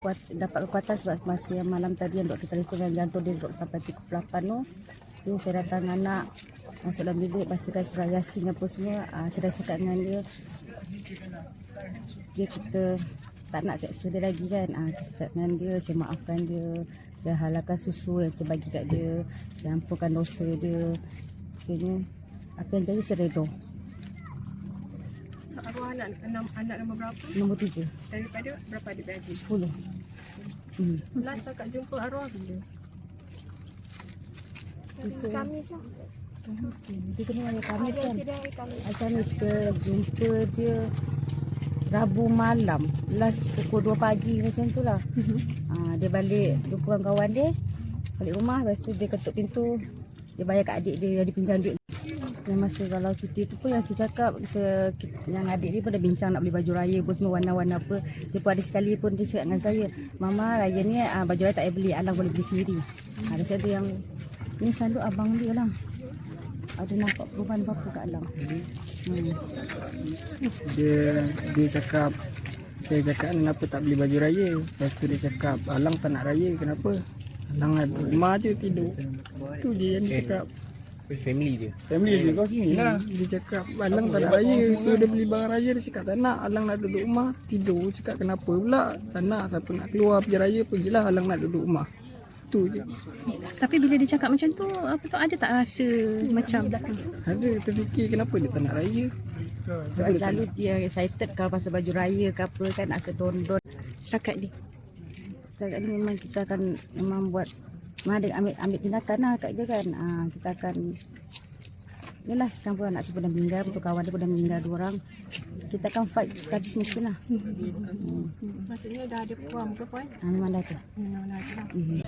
kuat, dapat kekuatan sebab masa yang malam tadi yang doktor telefon yang jantung dia drop sampai 38 tu. So saya datang anak masuk dalam bilik bacakan surah yasin apa semua. Uh, saya dah cakap dengan dia. Dia kita tak nak seksa dia lagi kan. Uh, saya cakap dengan dia, saya maafkan dia. Saya halalkan susu yang saya bagi kat dia. Saya ampunkan dosa dia. Akhirnya apa yang jadi saya redha. Arwah anak, enam, anak nombor berapa? Nombor tiga, Daripada berapa adik-beradik? sepuluh. Hmm. Last akak jumpa arwah bila? Jumpa. Kamis lah. Kamis ke? Dia kena hari Kamis Ada kan? hari Kamis. Hari Kamis ke jumpa dia Rabu malam Last pukul 2 pagi macam tu lah ha, Dia balik jumpa kawan dia Balik rumah Lepas tu dia ketuk pintu Dia bayar kat adik dia yang dia pinjam duit yang masa kalau cuti tu pun yang saya cakap saya, Yang adik dia pun dah bincang nak beli baju raya pun semua warna-warna apa. Dia pun ada sekali pun dia cakap dengan saya Mama raya ni ah, baju raya tak payah beli Alang boleh beli sendiri. Ha, Dia cakap dia yang Ni selalu abang dia lah. Ada nampak perubahan apa-apa kat Alang. Hmm. dia dia cakap saya cakap kenapa tak beli baju raya. Lepas tu dia cakap alang tak nak raya kenapa? Alang ada rumah je tidur. Tu dia yang dia cakap family dia. Family dia kau sini. Lah dia cakap alang tak nak raya. Tu dia beli barang raya dia cakap tak nak alang nak duduk rumah. Tidur cakap kenapa pula? Tak nak siapa nak keluar pergi raya pergilah alang nak duduk rumah. Tu je. Tapi bila dia cakap macam tu, apa tu ada tak rasa macam ada terfikir kenapa dia tak nak raya. Sebab selalu dia excited kalau pasal baju raya ke apa kan nak sedondon. setakat ni? Setakat ni memang kita akan memang buat memang ada ambil, ambil tindakan lah kat dia kan. Ha, kita akan Yalah sekarang pun anak saya pun dah meninggal Betul kawan dia pun dah meninggal dua orang Kita akan fight sehabis mungkin lah hmm. Maksudnya dah ada puan ke puan? ha, Memang dah tu Hmm, dah ada. hmm.